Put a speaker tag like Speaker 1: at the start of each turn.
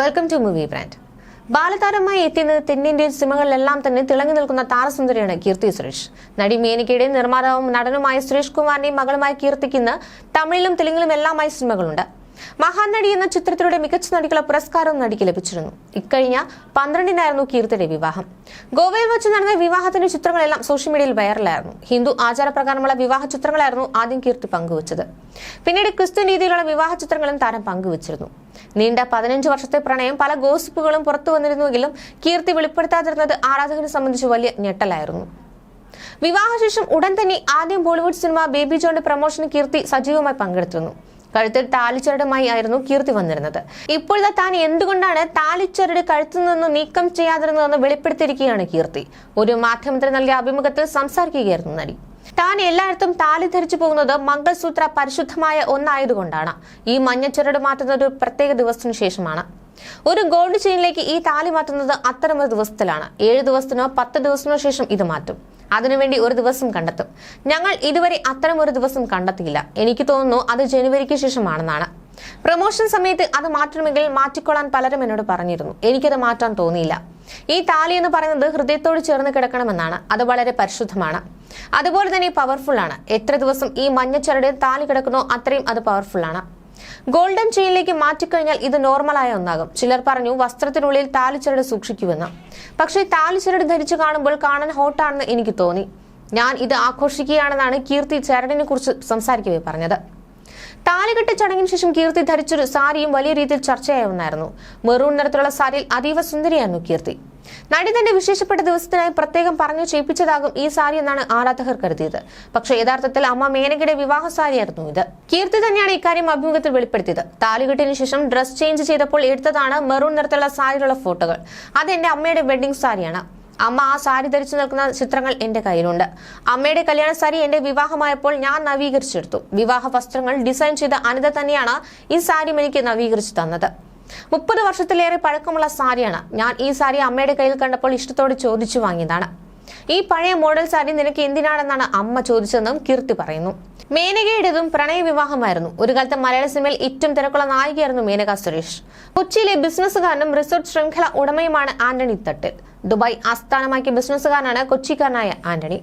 Speaker 1: Welcome to movie brand ബാലതാരമായി എത്തിയത് തെന്നിന്ത്യൻ സിനിമകളിലെല്ലാം തന്നെ തിളങ്ങി നിൽക്കുന്ന താരസുന്ദരിയാണ് കീർത്തി സുരേഷ്. നടി മേനിക്കയുടെ നിർമ്മാതാവും നടനുമായ സുരേഷ് കുമാറിന്റെയും മകളുമായ കീർത്തിക്ക് തമിഴിലും തെലുങ്കിലും എല്ലാമായി സിനിമകളുണ്ട്. മഹാനടി എന്ന ചിത്രത്തിലൂടെ മികച്ച നടിക്കുള്ള പുരസ്കാരവും നടിക്ക് ലഭിച്ചിരുന്നു. ഇക്കഴിഞ്ഞ പന്ത്രണ്ടിനായിരുന്നു കീർത്തിയുടെ വിവാഹം. ഗോവയിൽ വെച്ച് നടന്ന വിവാഹത്തിന്റെ ചിത്രങ്ങളെല്ലാം സോഷ്യൽ മീഡിയയിൽ വൈറലായിരുന്നു. ഹിന്ദു ആചാരപ്രകാരമുള്ള വിവാഹ ചിത്രങ്ങളായിരുന്നു ആദ്യം കീർത്തി പങ്കുവച്ചത്. പിന്നീട് ക്രിസ്ത്യൻ രീതിയിലുള്ള വിവാഹ ചിത്രങ്ങളും താരം പങ്കുവച്ചിരുന്നു. നീണ്ട പതിനഞ്ച് വർഷത്തെ പ്രണയം പല ഗോസിപ്പുകളും പുറത്തു വന്നിരുന്നുവെങ്കിലും കീർത്തി വെളിപ്പെടുത്താതിരുന്നത് ആരാധകരെ സംബന്ധിച്ച് വലിയ ഞെട്ടലായിരുന്നു. വിവാഹശേഷം ഉടൻ തന്നെ ആദ്യം ബോളിവുഡ് സിനിമ ബേബി ജോണിന്റെ പ്രൊമോഷന് കീർത്തി സജീവമായി പങ്കെടുത്തിരുന്നു. കഴുത്തിൽ താലിച്ചരടുമായി ആയിരുന്നു കീർത്തി വന്നിരുന്നത്. ഇപ്പോഴത്തെ താൻ എന്തുകൊണ്ടാണ് താലിച്ചരട് കഴുത്തിൽ നിന്ന് നീക്കം ചെയ്യാതിരുന്നതെന്ന് വെളിപ്പെടുത്തിയിരിക്കുകയാണ് കീർത്തി. ഒരു മാധ്യമത്തിന് നൽകിയ അഭിമുഖത്തിൽ സംസാരിക്കുകയായിരുന്നു നടി. താൻ എല്ലായിടത്തും താലി ധരിച്ചു പോകുന്നത് മംഗൾസൂത്ര പരിശുദ്ധമായ ഒന്നായതുകൊണ്ടാണ്. ഈ മഞ്ഞച്ചുരട് മാറ്റുന്നത് ഒരു പ്രത്യേക ദിവസത്തിനു ശേഷമാണ്. ഒരു ഗോൾഡ് ചെയിനിലേക്ക് ഈ താലി മാറ്റുന്നത് അത്തരമൊരു ദിവസത്തിലാണ്. ഏഴ് ദിവസത്തിനോ പത്ത് ദിവസത്തിനോ ശേഷം ഇത് മാറ്റും. അതിനുവേണ്ടി ഒരു ദിവസം കണ്ടെത്തും. ഞങ്ങൾ ഇതുവരെ അത്തരം ഒരു ദിവസം കണ്ടെത്തിയില്ല. എനിക്ക് തോന്നുന്നു അത് ജനുവരിക്ക് ശേഷമാണെന്നാണ്. പ്രമോഷൻ സമയത്ത് അത് മാറ്റണമെങ്കിൽ മാറ്റിക്കൊള്ളാൻ പലരും എന്നോട് പറഞ്ഞിരുന്നു. എനിക്കത് മാറ്റാൻ തോന്നിയില്ല. ഈ താലി എന്ന് പറയുന്നത് ഹൃദയത്തോട് ചേർന്ന് കിടക്കണമെന്നാണ്. അത് വളരെ പരിശുദ്ധമാണ്. അതുപോലെ തന്നെ പവർഫുൾ ആണ്. എത്ര ദിവസം ഈ മഞ്ഞച്ചരടിൽ താലി കിടക്കുന്നോ അത്രയും അത് പവർഫുൾ ആണ്. ഗോൾഡൻ ചെയിനിലേക്ക് മാറ്റിക്കഴിഞ്ഞാൽ ഇത് നോർമലായ ഒന്നാകും. ചിലർ പറഞ്ഞു വസ്ത്രത്തിനുള്ളിൽ താലിച്ചരട് സൂക്ഷിക്കുമെന്ന്. പക്ഷേ താലിച്ചരട് ധരിച്ചു കാണുമ്പോൾ കാണാൻ ഹോട്ടാണെന്ന് എനിക്ക് തോന്നി. ഞാൻ ഇത് ആഘോഷിക്കുകയാണെന്നാണ് കീർത്തി ചരടിനെ കുറിച്ച് സംസാരിക്കവേ പറഞ്ഞത്. താലികെട്ട് ചടങ്ങിന് ശേഷം കീർത്തി ധരിച്ചൊരു സാരിയും വലിയ രീതിയിൽ ചർച്ചയായ ഒന്നായിരുന്നു മെറൂൺ നിറത്തിലുള്ള സാരിയിൽ അതീവ സുന്ദരിയായിരുന്നു കീർത്തി. നടി തന്റെ വിശേഷപ്പെട്ട ദിവസത്തിനായി പ്രത്യേകം പറഞ്ഞു ചെയ്യിപ്പിച്ചതാകും ഈ സാരി എന്നാണ് ആരാധകർ കരുതിയത്. പക്ഷേ യഥാർത്ഥത്തിൽ അമ്മ മേനകയുടെ വിവാഹ സാരിയായിരുന്നു ഇത്. കീർത്തി തന്നെയാണ് ഇക്കാര്യം അഭിമുഖത്തിൽ വെളിപ്പെടുത്തിയത്. താലികെട്ടിന് ശേഷം ഡ്രസ് ചേഞ്ച് ചെയ്തപ്പോൾ എടുത്തതാണ് മെറൂൺ നിറത്തിലുള്ള സാരിയിലുള്ള ഫോട്ടോകൾ. അത് എന്റെ അമ്മയുടെ വെഡിങ് സാരിയാണ്. അമ്മ ആ സാരി ധരിച്ചു നിൽക്കുന്ന ചിത്രങ്ങൾ എന്റെ കയ്യിലുണ്ട്. അമ്മയുടെ കല്യാണ സാരി എന്റെ വിവാഹമായപ്പോൾ ഞാൻ നവീകരിച്ചെടുത്തു. വിവാഹ വസ്ത്രങ്ങൾ ഡിസൈൻ ചെയ്ത അനിത തന്നെയാണ് ഈ സാരി എനിക്ക് നവീകരിച്ചു തന്നത്. മുപ്പത് വർഷത്തിലേറെ പഴക്കമുള്ള സാരിയാണ്. ഞാൻ ഈ സാരി അമ്മയുടെ കയ്യിൽ കണ്ടപ്പോൾ ഇഷ്ടത്തോടെ ചോദിച്ചു വാങ്ങിയതാണ്. ഈ പഴയ മോഡൽ സാരി നിനക്ക് എന്തിനാണെന്നാണ് അമ്മ ചോദിച്ചതെന്നും കീർത്തി പറയുന്നു. മേനകയുടേതും പ്രണയ വിവാഹമായിരുന്നു. ഒരു കാലത്ത് മലയാള സിനിമയിൽ ഏറ്റവും തിരക്കുള്ള നായികയായിരുന്നു മേനക സുരേഷ്. കൊച്ചിയിലെ ബിസിനസ്സുകാരനും റിസോർട്ട് ശൃംഖല ഉടമയുമാണ് ആന്റണി തട്ടിൽ. ദുബായ് ആസ്ഥാനമാക്കിയ ബിസിനസ്സുകാരനാണ് കൊച്ചിക്കാരനായ ആന്റണി.